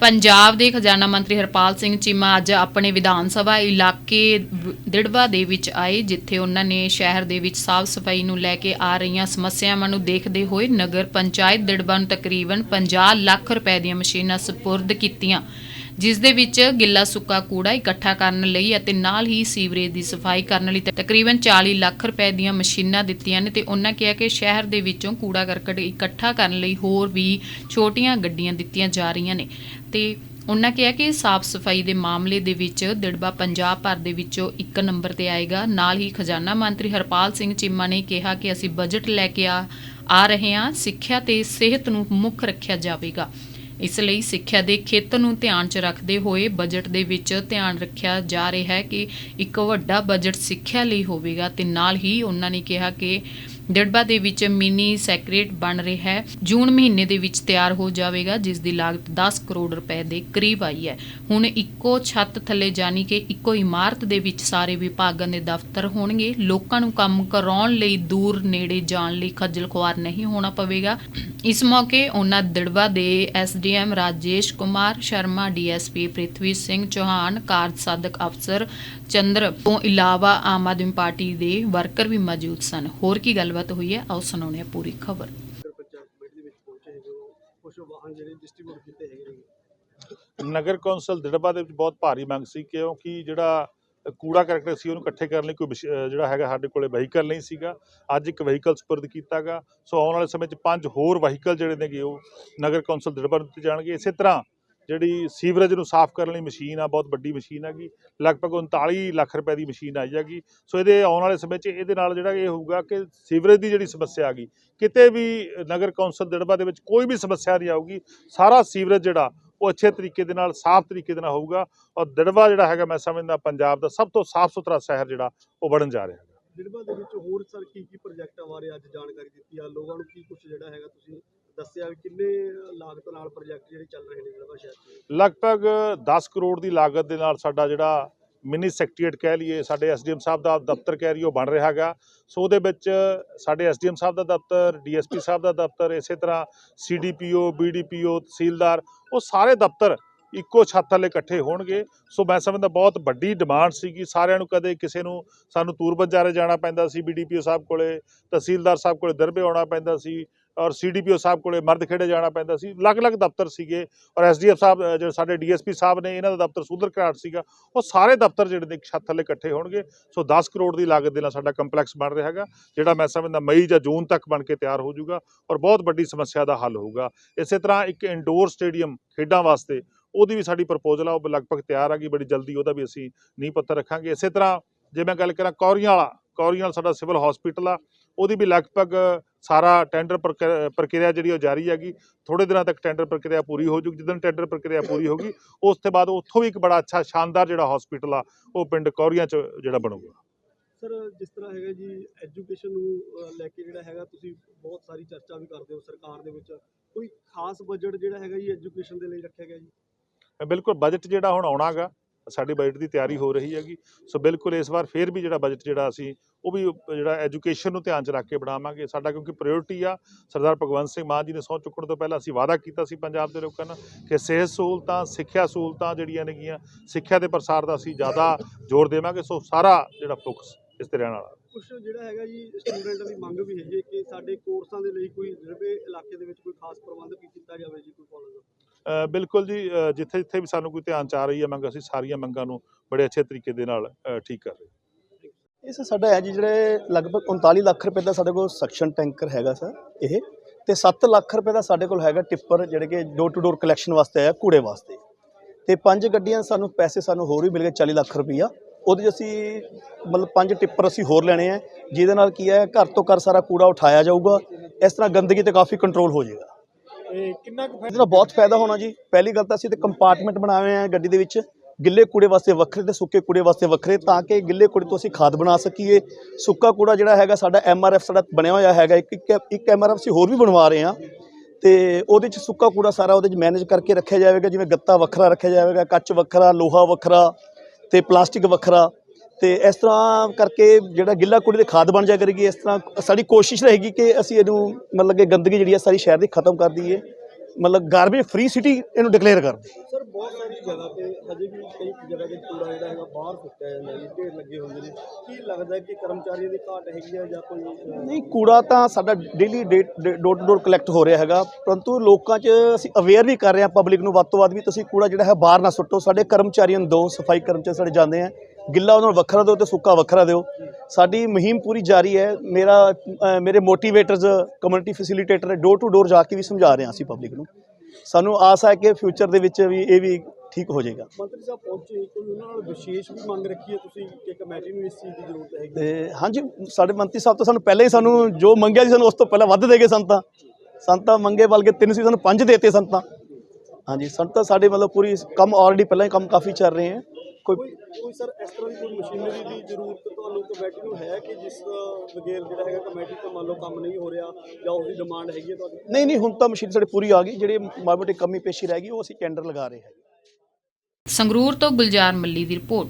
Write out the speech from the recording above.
ਪੰਜਾਬ ਦੇ ਖਜ਼ਾਨਾ ਮੰਤਰੀ ਹਰਪਾਲ ਸਿੰਘ ਚੀਮਾ ਅੱਜ ਆਪਣੇ ਵਿਧਾਨ ਸਭਾ ਇਲਾਕੇ ਦਿੜਵਾ ਦੇ ਵਿੱਚ ਆਏ, ਜਿੱਥੇ ਉਹਨਾਂ ਨੇ ਸ਼ਹਿਰ ਦੇ ਵਿੱਚ ਸਾਫ਼ ਸਫ਼ਾਈ ਨੂੰ ਲੈ ਕੇ ਆ ਰਹੀਆਂ ਸਮੱਸਿਆਵਾਂ ਨੂੰ ਦੇਖਦੇ ਹੋਏ ਨਗਰ ਪੰਚਾਇਤ ਦਿੜਵਾ ਨੂੰ ਤਕਰੀਬਨ 50 ਲੱਖ ਰੁਪਏ ਦੀਆਂ ਮਸ਼ੀਨਾਂ ਸਪੁਰਦ ਕੀਤੀਆਂ, ਜਿਸ ਦੇ ਵਿੱਚ ਗਿੱਲਾ ਸੁੱਕਾ ਕੂੜਾ ਇਕੱਠਾ ਕਰਨ ਲਈ ਅਤੇ ਨਾਲ ਹੀ ਸੀਵਰੇਜ ਦੀ ਸਫ਼ਾਈ ਕਰਨ ਲਈ ਤਕਰੀਬਨ 40 ਲੱਖ ਰੁਪਏ ਦੀਆਂ ਮਸ਼ੀਨਾਂ ਦਿੱਤੀਆਂ ਨੇ ਤੇ ਉਹਨਾਂ ਕਿਹਾ ਕਿ ਸ਼ਹਿਰ ਦੇ ਵਿੱਚੋਂ ਕੂੜਾ ਕਰਕਟ ਇਕੱਠਾ ਕਰਨ ਲਈ ਹੋਰ ਵੀ ਛੋਟੀਆਂ ਗੱਡੀਆਂ ਦਿੱਤੀਆਂ ਜਾ ਰਹੀਆਂ ਨੇ। ਤੇ ਉਹਨਾਂ ਕਿਹਾ ਕਿ ਸਾਫ਼ ਸਫ਼ਾਈ ਦੇ ਮਾਮਲੇ ਦੇ ਵਿੱਚ ਦਿੜਬਾ ਪੰਜਾਬ ਭਰ ਦੇ ਵਿੱਚੋਂ ਇੱਕ ਨੰਬਰ ਤੇ ਆਏਗਾ। ਨਾਲ ਹੀ ਖਜ਼ਾਨਾ ਮੰਤਰੀ ਹਰਪਾਲ ਸਿੰਘ ਚੀਮਾ ਨੇ ਕਿਹਾ ਕਿ ਅਸੀਂ ਬਜਟ ਲੈ ਕੇ ਆ ਆ ਰਹੇ ਹਾਂ। ਸਿੱਖਿਆ ਤੇ ਸਿਹਤ ਨੂੰ ਮੁੱਖ ਰੱਖਿਆ ਜਾਵੇਗਾ। ਇਸ ਲਈ ਸਿੱਖਿਆ ਦੇ ਖੇਤਰ ਨੂੰ ਧਿਆਨ 'ਚ ਰੱਖਦੇ ਹੋਏ ਬਜਟ ਦੇ ਵਿੱਚ ਧਿਆਨ ਰੱਖਿਆ ਜਾ ਰਿਹਾ ਹੈ ਕਿ ਇੱਕ ਵੱਡਾ ਬਜਟ ਸਿੱਖਿਆ ਲਈ ਹੋਵੇਗਾ ਤੇ ਨਾਲ ਹੀ ਉਹਨਾਂ ਨੇ ਕਿਹਾ ਕਿ ਦਿੜਬਾ ਦੇ ਵਿੱਚ ਮਿਨੀ ਸੈਕਟਰੀਏਟ ਬਣ ਰਿਹਾ ਹੈ। ਜੂਨ ਮਹੀਨੇ ਦੇ ਵਿੱਚ ਤਿਆਰ ਹੋ ਜਾਵੇਗਾ, ਜਿਸ ਦੀ ਲਾਗਤ 10 ਕਰੋੜ ਰੁਪਏ ਦੇ ਕਰੀਬ ਆਈ ਹੈ। ਹੁਣ ਇੱਕੋ ਛੱਤ ਥੱਲੇ ਜਾਣੀ ਕਿ ਇੱਕੋ ਇਮਾਰਤ ਦੇ ਵਿੱਚ ਸਾਰੇ ਵਿਭਾਗਾਂ ਦੇ ਦਫ਼ਤਰ ਹੋਣਗੇ। ਲੋਕਾਂ ਨੂੰ ਕੰਮ ਕਰਾਉਣ ਲਈ ਦੂਰ ਨੇੜੇ ਜਾਣ ਲਈ ਖੱਜਲ ਖੁਆਰ ਨਹੀਂ ਹੋਣਾ ਪਵੇਗਾ। ਇਸ ਮੌਕੇ ਉਹਨਾਂ ਦਿੜਬਾ ਦੇ ਐਸਡੀਐਮ ਰਾਜੇਸ਼ ਕੁਮਾਰ ਸ਼ਰਮਾ ਡੀਐਸਪੀ ਪ੍ਰਿਥਵੀ ਸਿੰਘ ਚੌਹਾਨ, ਕਾਰਜ ਸਾਧਕ ਅਫਸਰ ਚੰਦਰ ਤੋਂ ਇਲਾਵਾ ਆਮ ਆਦਮੀ ਪਾਰਟੀ ਦੇ ਵਰਕਰ ਵੀ ਮੌਜੂਦ ਸਨ। ਹੋਰ ਕੀ ਗੱਲਬਾਤ ਹੋਈ ਹੈ? ਆਓ ਸੁਣਾਉਂਦੇ ਹਾਂ ਪੂਰੀ ਖਬਰ। ਨਗਰ ਕੌਂਸਲ ਦਿੜਬਾ ਦੇ ਵਿੱਚ ਬਹੁਤ ਭਾਰੀ ਮੰਗ ਸੀ ਕਿਉਂਕਿ ਜਿਹੜਾ ਕੂੜਾ ਕਰਕਟ ਸੀ ਉਹਨੂੰ ਇਕੱਠੇ ਕਰਨ ਲਈ ਕੋਈ ਜਿਹੜਾ ਹੈਗਾ ਸਾਡੇ ਕੋਲੇ ਵਹੀਕਲ ਨਹੀਂ ਸੀਗਾ। ਅੱਜ ਇੱਕ ਵਹੀਕਲ ਸਪੁਰਦ ਕੀਤਾਗਾ। ਸੋ ਆਉਣ ਵਾਲੇ ਸਮੇਂ 'ਚ ਪੰਜ ਹੋਰ ਵਹੀਕਲ ਜਿਹੜੇ ਨੇਗੇ ਉਹ ਨਗਰ ਕੌਂਸਲ ਦਿੜਬਾ ਨੂੰ ਦਿੱਤੇ ਜਾਣਗੇ। ਇਸੇ ਤਰ੍ਹਾਂ ਜਿਹੜੀ ਸੀਵਰੇਜ ਨੂੰ ਸਾਫ਼ ਕਰਨ ਲਈ ਮਸ਼ੀਨ ਆ, ਬਹੁਤ ਵੱਡੀ ਮਸ਼ੀਨ ਹੈਗੀ, ਲਗਭਗ 39 ਲੱਖ ਰੁਪਏ ਦੀ ਮਸ਼ੀਨ ਆਈ ਹੈਗੀ। ਸੋ ਇਹਦੇ ਆਉਣ ਵਾਲੇ ਸਮੇਂ 'ਚ ਇਹਦੇ ਨਾਲ ਜਿਹੜਾ ਇਹ ਹੋਊਗਾ ਕਿ ਸੀਵਰੇਜ ਦੀ ਜਿਹੜੀ ਸਮੱਸਿਆ ਆ ਗਈ, ਕਿਤੇ ਵੀ ਨਗਰ ਕੌਂਸਲ ਦਿੜਬਾ ਦੇ ਵਿੱਚ ਕੋਈ ਵੀ ਸਮੱਸਿਆ ਨਹੀਂ ਆਊਗੀ, ਸਾਰਾ ਸੀਵਰੇਜ ਜਿਹੜਾ ਉਹ ਅੱਛੇ ਤਰੀਕੇ ਦੇ ਨਾਲ, ਸਾਫ਼ ਤਰੀਕੇ ਦੇ ਨਾਲ ਹੋਊਗਾ ਔਰ ਦਿੜਬਾ ਜਿਹੜਾ ਹੈਗਾ ਮੈਂ ਸਮਝਦਾ ਪੰਜਾਬ ਦਾ ਸਭ ਤੋਂ ਸਾਫ਼ ਸੁਥਰਾ ਸ਼ਹਿਰ ਜਿਹੜਾ ਉਹ ਬਣਨ ਜਾ ਰਿਹਾ ਹੈ ਦਿਲਬਾ ਦੇ ਵਿੱਚ ਹੋਰ ਸਰ ਕੀ ਕੀ ਪ੍ਰੋਜੈਕਟਾਂ ਬਾਰੇ ਅੱਜ ਜਾਣਕਾਰੀ ਦਿੱਤੀ ਆ, ਲੋਕਾਂ ਨੂੰ ਕੀ ਕੁਝ ਜਿਹੜਾ ਹੈਗਾ ਤੁਸੀਂ ਦੱਸਿਆ ਵੀ ਕਿੰਨੇ ਲਾਗਤ ਨਾਲ ਪ੍ਰੋਜੈਕਟ ਜਿਹੜੇ ਚੱਲ ਰਹੇ ਨੇ ਦਿਲਬਾ ਸ਼ਹਿਰ 'ਚ? ਲਗਭਗ 10 ਕਰੋੜ ਦੀ ਲਾਗਤ ਦੇ ਨਾਲ ਸਾਡਾ ਜਿਹੜਾ ਮਿਨੀ ਸੈਕਟਰੀਏਟ ਕਹਿ ਲਈਏ, ਸਾਡੇ ਐਸਡੀਐਮ ਸਾਹਿਬ ਦਾ ਦਫ਼ਤਰ ਕਹਿ ਲਈਏ, ਉਹ ਬਣ ਰਿਹਾ ਹੈਗਾ। ਸੋ ਉਹਦੇ ਵਿੱਚ ਸਾਡੇ ਐਸਡੀਐਮ ਸਾਹਿਬ ਦਾ ਦਫ਼ਤਰ, ਡੀਐਸਪੀ ਸਾਹਿਬ ਦਾ ਦਫ਼ਤਰ, ਇਸੇ ਤਰ੍ਹਾਂ ਸੀਡੀਪੀਓ, ਬੀਡੀਪੀਓ, ਤਹਿਸੀਲਦਾਰ, ਉਹ ਸਾਰੇ ਦਫ਼ਤਰ ਇੱਕੋ ਛੱਤ ਥੱਲੇ ਇਕੱਠੇ ਹੋਣਗੇ। ਸੋ ਮੈਂ ਸਮਝਦਾ ਬਹੁਤ ਵੱਡੀ ਡਿਮਾਂਡ ਸੀਗੀ। ਸਾਰਿਆਂ ਨੂੰ ਕਦੇ ਕਿਸੇ ਨੂੰ ਸਾਨੂੰ ਤੂਰ ਬੰਜਾਰੇ ਜਾਣਾ ਪੈਂਦਾ ਸੀ, ਬੀਡੀਪੀਓ ਸਾਹਿਬ ਕੋਲੇ, ਤਹਿਸੀਲਦਾਰ ਸਾਹਿਬ ਕੋਲੇ ਦਰਬੇ ਆਉਣਾ ਪੈਂਦਾ ਸੀ। ਔਰ ਸੀਡੀਪੀਓ ਸਾਹਿਬ ਕੋਲੇ ਮਰਦਖੇੜੇ ਜਾਣਾ ਪੈਂਦਾ ਸੀ। ਅਲੱਗ-ਅਲੱਗ ਦਫ਼ਤਰ ਸੀਗੇ ਔਰ ਐਸਡੀਐਫ ਸਾਹਿਬ ਜਿਹੜੇ ਸਾਡੇ ਡੀਐਸਪੀ ਸਾਹਿਬ ਨੇ, ਇਹਨਾਂ ਦਾ ਦਫ਼ਤਰ ਸੁੰਦਰ ਘਰਾਟ ਸੀਗਾ। ਉਹ ਸਾਰੇ ਦਫ਼ਤਰ ਜਿਹੜੇ ਨੇ ਇੱਕ ਛੱਤ ਥੱਲੇ ਇਕੱਠੇ ਹੋਣਗੇ। ਸੋ 10 ਕਰੋੜ ਦੀ ਲਾਗਤ ਦੇ ਨਾਲ ਸਾਡਾ ਕੰਪਲੈਕਸ ਬਣ ਰਿਹਾ ਹੈਗਾ, ਜਿਹੜਾ ਮੈਂ ਸਮਝਦਾ ਮਈ ਜਾਂ ਜੂਨ ਤੱਕ ਬਣ ਕੇ ਤਿਆਰ ਹੋ ਜਾਊਗਾ ਔਰ ਬਹੁਤ ਵੱਡੀ ਸਮੱਸਿਆ ਦਾ ਹੱਲ ਹੋਊਗਾ। ਇਸੇ ਤਰ੍ਹਾਂ ਇੱਕ ਇਨਡੋਰ ਸਟੇਡੀਅਮ ਖੇਡਾਂ ਵਾਸਤੇ ਉਹਦੀ ਵੀ ਸਾਡੀ ਪ੍ਰਪੋਜ਼ਲ ਆ, ਉਹ ਲਗਭਗ ਤਿਆਰ ਆ ਗਈ, ਬੜੀ ਜਲਦੀ ਉਹਦਾ ਵੀ ਅਸੀਂ ਨੀਂਹ ਪੱਥਰ ਰੱਖਾਂਗੇ। ਇਸੇ ਤਰ੍ਹਾਂ ਜੇ ਮੈਂ ਗੱਲ ਕਰਾਂ ਕੌਰੀਆਂ ਵਾਲਾ, ਕੌਰੀਆਂ ਸਾਡਾ ਸਿਵਲ ਹਸਪੀਟਲ ਆ ਉਹਦੀ ਵੀ ਲਗਭਗ ਸਾਰਾ ਟੈਂਡਰ ਪ੍ਰਕਿ- ਪ੍ਰਕਿਰਿਆ ਜਿਹੜੀ ਉਹ ਜਾਰੀ ਹੈਗੀ ਥੋੜੇ ਦਿਨਾਂ ਤੱਕ ਟੈਂਡਰ ਪ੍ਰਕਿਰਿਆ ਪੂਰੀ ਹੋ ਜੂਗੀ ਜਦੋਂ ਟੈਂਡਰ ਪ੍ਰਕਿਰਿਆ ਪੂਰੀ ਹੋਗੀ ਉਸ ਤੋਂ ਬਾਅਦ ਉੱਥੋਂ ਵੀ ਇੱਕ ਬੜਾ ਅੱਛਾ ਸ਼ਾਨਦਾਰ ਜਿਹੜਾ ਹਸਪੀਟਲ ਆ ਉਹ ਪਿੰਡ ਕੌਰੀਆਂ ਚ ਜਿਹੜਾ ਬਣੂਗਾ। ਸਰ ਜਿਸ ਤਰ੍ਹਾਂ ਹੈਗਾ ਜੀ ਐਜੂਕੇਸ਼ਨ ਨੂੰ ਲੈ ਕੇ ਜਿਹੜਾ ਹੈਗਾ ਤੁਸੀਂ ਬਹੁਤ ਸਾਰੀ ਚਰਚਾ ਵੀ ਕਰਦੇ ਹੋ ਸਰਕਾਰ ਦੇ ਵਿੱਚ। ਕੋਈ ਖਾਸ ਬਜਟ ਜਿਹੜਾ ਹੈਗਾ ਜੀ ਐਜੂਕੇਸ਼ਨ ਦੇ ਲਈ ਰੱਖਿਆ ਗਿਆ ਜੀ? ਬਿਲਕੁਲ ਬਜਟ ਜਿਹੜਾ ਹੁਣ ਆਉਣਾਗਾ ਸਾਡੀ ਬਜਟ ਦੀ ਤਿਆਰੀ ਹੋ ਰਹੀ ਹੈਗੀ। ਸੋ ਬਿਲਕੁਲ ਇਸ ਵਾਰ ਫੇਰ ਵੀ ਜਿਹੜਾ ਬਜਟ ਜਿਹੜਾ ਅਸੀਂ, ਉਹ ਵੀ, ਜਿਹੜਾ ਐਜੂਕੇਸ਼ਨ ਨੂੰ ਧਿਆਨ 'ਚ ਰੱਖ ਕੇ ਬਣਾਵਾਂਗੇ। ਸਾਡਾ ਕਿਉਂਕਿ ਪ੍ਰਾਇੋਰਟੀ ਆ, ਸਰਦਾਰ ਭਗਵੰਤ ਸਿੰਘ ਮਾਨ ਜੀ ਨੇ ਸਹੁੰ ਚੁੱਕਣ ਤੋਂ ਪਹਿਲਾਂ ਅਸੀਂ ਵਾਅਦਾ ਕੀਤਾ ਸੀ ਪੰਜਾਬ ਦੇ ਲੋਕਾਂ ਨਾਲ ਕਿ ਸਿਹਤ ਸਹੂਲਤਾਂ, ਸਿੱਖਿਆ ਸਹੂਲਤਾਂ ਜਿਹੜੀਆਂ ਨੇਗੀਆਂ, ਸਿੱਖਿਆ ਦੇ ਪ੍ਰਸਾਰ ਦਾ ਅਸੀਂ ਜ਼ਿਆਦਾ ਜ਼ੋਰ ਦੇਵਾਂਗੇ। ਸੋ ਸਾਰਾ ਜਿਹੜਾ ਫੋਕਸ ਇਸ ਤੇ ਰਹਿਣ ਵਾਲਾ। ਕੁਝ ਜਿਹੜਾ ਹੈਗਾ ਜੀ ਸਟੂਡੈਂਟਾਂ ਦੀ ਮੰਗ ਵੀ ਹੈਗੀ ਕਿ ਸਾਡੇ ਕੋਰਸਾਂ ਦੇ ਲਈ ਕੋਈ ਜਿਹੜੇ ਇਲਾਕੇ ਦੇ ਵਿੱਚ ਕੋਈ ਖਾਸ ਪ੍ਰਬੰਧ ਕੀਤਾ ਜਾਵੇ ਜੀ, ਕੋਈ ਕਾਲਜ ਦਾ। ਬਿਲਕੁਲ ਜੀ ਜਿੱਥੇ ਜਿੱਥੇ ਵੀ ਸਾਨੂੰ ਕੋਈ ਧਿਆਨ ਚ ਆ ਰਹੀ ਹੈ ਮੰਗ, ਅਸੀਂ ਸਾਰੀਆਂ ਮੰਗਾਂ ਨੂੰ ਬੜੇ ਅੱਛੇ ਤਰੀਕੇ ਦੇ ਨਾਲ ਠੀਕ ਕਰ ਰਹੇ ਹਾਂ। ਇਸ ਸਾਡਾ ਹੈ ਜੀ ਜਿਹੜੇ ਲਗਭਗ 39 ਲੱਖ ਰੁਪਏ ਦਾ ਸਾਡੇ ਕੋਲ ਸਕਸ਼ਨ ਟੈਂਕਰ ਹੈਗਾ ਸਰ, ਇਹ ਤੇ 7 ਲੱਖ ਰੁਪਏ ਦਾ ਸਾਡੇ ਕੋਲ ਹੈਗਾ ਟਿੱਪਰ ਜਿਹੜੇ ਕਿ ਡੋਰ ਟੂ ਡੋਰ ਕਲੈਕਸ਼ਨ ਵਾਸਤੇ ਆਇਆ ਕੂੜੇ ਵਾਸਤੇ। ਤੇ ਪੰਜ ਗੱਡੀਆਂ ਸਾਨੂੰ ਪੈਸੇ ਸਾਨੂੰ ਹੋਰ ਵੀ ਮਿਲ ਗਏ 40 ਲੱਖ ਰੁਪਈਆ। ਉਹਦੇ 'ਚ ਅਸੀਂ ਮਤਲਬ ਪੰਜ ਟਿੱਪਰ ਅਸੀਂ ਹੋਰ ਲੈਣੇ ਆ। ਜਿਹਦੇ ਨਾਲ ਕੀ ਹੈ, ਘਰ ਤੋਂ ਘਰ ਸਾਰਾ ਕੂੜਾ ਉਠਾਇਆ ਜਾਊਗਾ। ਇਸ ਤਰ੍ਹਾਂ ਗੰਦਗੀ ਤੇ ਕਾਫੀ ਕੰਟਰੋਲ ਹੋ ਜਾਏਗਾ। ਇਹ ਕਿੰਨਾ ਕੁ ਇਹਦੇ ਨਾਲ ਬਹੁਤ ਫਾਇਦਾ ਹੋਣਾ ਜੀ। ਪਹਿਲੀ ਗੱਲ ਤਾਂ ਅਸੀਂ ਤੇ ਕੰਪਾਰਟਮੈਂਟ ਬਣਾਏ ਹੋਏ ਆ ਗੱਡੀ ਦੇ ਵਿੱਚ। ਗਿੱਲੇ ਕੂੜੇ ਵਾਸਤੇ ਵੱਖਰੇ ਤੇ ਸੁੱਕੇ ਕੂੜੇ ਵਾਸਤੇ ਵੱਖਰੇ ਤਾਂ ਕਿ ਗਿੱਲੇ ਕੂੜੇ ਤੋਂ ਅਸੀਂ ਖਾਦ ਬਣਾ ਸਕੀਏ। ਸੁੱਕਾ ਕੂੜਾ ਜਿਹੜਾ ਹੈਗਾ ਸਾਡਾ ਐਮਆਰਐਫ ਸਾਡਾ ਬਣਿਆ ਹੋਇਆ ਹੈਗਾ। ਇੱਕ ਇੱਕ ਇੱਕ ਐਮਆਰਐਫ ਅਸੀਂ ਹੋਰ ਵੀ ਬਣਵਾ ਰਹੇ ਹਾਂ। ਤੇ ਉਹਦੇ ਚ ਸੁੱਕਾ ਕੂੜਾ ਸਾਰਾ ਉਹਦੇ ਚ ਮੈਨੇਜ ਕਰਕੇ ਰੱਖਿਆ ਜਾਵੇਗਾ। ਜਿਵੇਂ ਗੱਤਾ ਵੱਖਰਾ ਰੱਖਿਆ ਜਾਵੇਗਾ, ਕੱਚ ਵੱਖਰਾ, ਲੋਹਾ ਵੱਖਰਾ ਤੇ ਪਲਾਸਟਿਕ ਵੱਖਰਾ। ਤੇ ਇਸ ਤਰ੍ਹਾਂ ਕਰਕੇ ਜਿਹੜਾ ਗਿੱਲਾ ਕੂੜੇ ਦੀ ਖਾਦ ਬਣ ਜਾ ਕਰੇਗੀ ਇਸ ਤਰ੍ਹਾਂ ਸਾਡੀ ਕੋਸ਼ਿਸ਼ ਰਹੇਗੀ ਕਿ ਅਸੀਂ ਇਹਨੂੰ ਮਤਲਬ ਕਿ ਗੰਦਗੀ ਜਿਹੜੀ ਹੈ ਸਾਰੀ ਸ਼ਹਿਰ ਦੀ ਖਤਮ ਕਰ ਦਈਏ। ਮਤਲਬ ਗਾਰਬੇਜ ਫ੍ਰੀ ਸਿਟੀ ਇਹਨੂੰ ਡਿਕਲੇਅਰ ਕਰ ਦੇ ਸਰ ਬਹੁਤ ਸਾਰੀ ਜਗ੍ਹਾ ਤੇ ਹਜੇ ਵੀ ਕਈ ਜਗ੍ਹਾ ਤੇ ਕੂੜਾ ਜਿਹੜਾ ਹੈਗਾ ਬਾਹਰ ਸੁੱਟਿਆ ਜਾਂਦਾ ਜੀ ਢੇਰ ਲੱਗੇ ਹੁੰਦੇ ਨੇ। ਕੀ ਲੱਗਦਾ ਹੈ ਕਿ ਕਰਮਚਾਰੀਆਂ ਦੀ ਘਾਟ ਹੈਗੀ ਹੈ ਜਾਂ ਕੋਈ ਅਹ, ਨਹੀਂ ਕੂੜਾ ਤਾਂ ਸਾਡਾ daily door to door collect ਹੋ ਰਿਹਾ ਹੈਗਾ ਪਰੰਤੂ ਲੋਕਾਂ 'ਚ ਅਸੀਂ ਅਵੇਅਰ ਵੀ ਕਰ ਰਹੇ ਹਾਂ ਪਬਲਿਕ ਨੂੰ ਵੱਧ ਤੋਂ ਵੱਧ ਵੀ ਤੁਸੀਂ ਕੂੜਾ ਜਿਹੜਾ ਹੈ ਬਾਹਰ ਨਾ ਸੁੱਟੋ। ਸਾਡੇ ਕਰਮਚਾਰੀਆਂ ਨੂੰ ਦਿਓ ਸਫ਼ਾਈ ਕਰਮਚਾਰੀ ਸਾਡੇ ਜਾਂਦੇ ਆ। ਗਿੱਲਾ ਉਹਨਾਂ ਨੂੰ ਵੱਖਰਾ ਦਿਓ ਤੇ ਸੁੱਕਾ ਵੱਖਰਾ ਦਿਓ। ਸਾਡੀ ਮੁਹਿੰਮ ਪੂਰੀ ਜਾਰੀ ਹੈ। ਮੇਰਾ ਮੇਰੇ motivators community facilitator door to door ਜਾ ਕੇ ਵੀ ਸਮਝਾ ਰਹੇ ਹਾਂ ਅਸੀਂ ਪਬਲਿਕ ਨੂੰ। ਸਾਨੂੰ ਆਸ ਹੈ ਕਿ ਫਿਊਚਰ ਦੇ ਵਿੱਚ ਵੀ ਇਹ ਵੀ ਠੀਕ ਹੋ ਜਾਏਗਾ। ਮੰਤਰੀ ਸਾਹਿਬ ਪਹੁੰਚੇ ਕੋਈ ਉਹਨਾਂ ਨਾਲ ਵਿਸ਼ੇਸ਼ ਵੀ ਮੰਗ ਰੱਖੀ ਹੈ ਤੁਸੀਂ? ਕਿ ਕਮੇਟੀ ਨੂੰ ਇਸ ਚੀਜ਼ ਦੀ ਜ਼ਰੂਰਤ ਹੈਗੀ। ਤੇ ਹਾਂਜੀ ਸਾਡੇ ਮੰਤਰੀ ਸਾਹਿਬ ਤਾਂ ਸਾਨੂੰ ਪਹਿਲਾਂ ਹੀ ਸਾਨੂੰ ਜੋ ਮੰਗਿਆ ਸੀ ਸਾਨੂੰ ਉਸ ਤੋਂ ਪਹਿਲਾਂ ਵੱਧ ਦੇ ਗਏ ਸੰਤਾਂ। ਸੰਤਾਂ ਮੰਗੇ ਬਲਕਿ ਤਿੰਨ ਸੀ ਸਾਨੂੰ ਪੰਜ ਦੇਤੇ ਸੰਤਾਂ। ਹਾਂਜੀ ਸੰਤਾਂ ਸਾਡੇ ਮਤਲਬ ਪੂਰੀ ਕੰਮ ਆਲਰੇਡੀ ਪਹਿਲਾਂ ਹੀ ਕੰਮ ਕਾਫੀ ਚੱਲ ਰਹੇ ਹੈ। ਕੋਈ ਕੋਈ ਸਰ ਇਸ ਤਰ੍ਹਾਂ ਦੀ ਕੋਈ ਮਸ਼ੀਨਰੀ ਦੀ ਜ਼ਰੂਰਤ ਤੁਹਾਨੂੰ ਕਮੇਟੀ ਨੂੰ ਹੈ ਕਿ ਜਿਸ ਬਗੈਰ ਜਿਹੜਾ ਹੈਗਾ ਕਮੇਟੀ ਤੋਂ ਮੰਨ ਲਓ ਕੰਮ ਨਹੀਂ ਹੋ ਰਿਹਾ ਜਾਂ ਉਸ ਦੀ ਡਿਮਾਂਡ ਹੈਗੀ ਹੈ ਤੁਹਾਡੀ? ਨਹੀਂ ਨਹੀਂ ਹੁਣ ਤਾਂ ਮਸ਼ੀਨ ਸਾਡੀ ਪੂਰੀ ਆ ਗਈ। ਜਿਹੜੀ ਮਾੜੀ ਮੋਟੀ ਕਮੀ ਪੇਸ਼ੀ ਰਹਿ ਗਈ ਉਹ ਅਸੀਂ ਟੈਂਡਰ ਲਗਾ ਰਹੇ ਹਾਂ ਸੰਗਰੂਰ ਤੋਂ ਗੁਲਜ਼ਾਰ ਮੱਲੀ ਦੀ ਰਿਪੋਰਟ।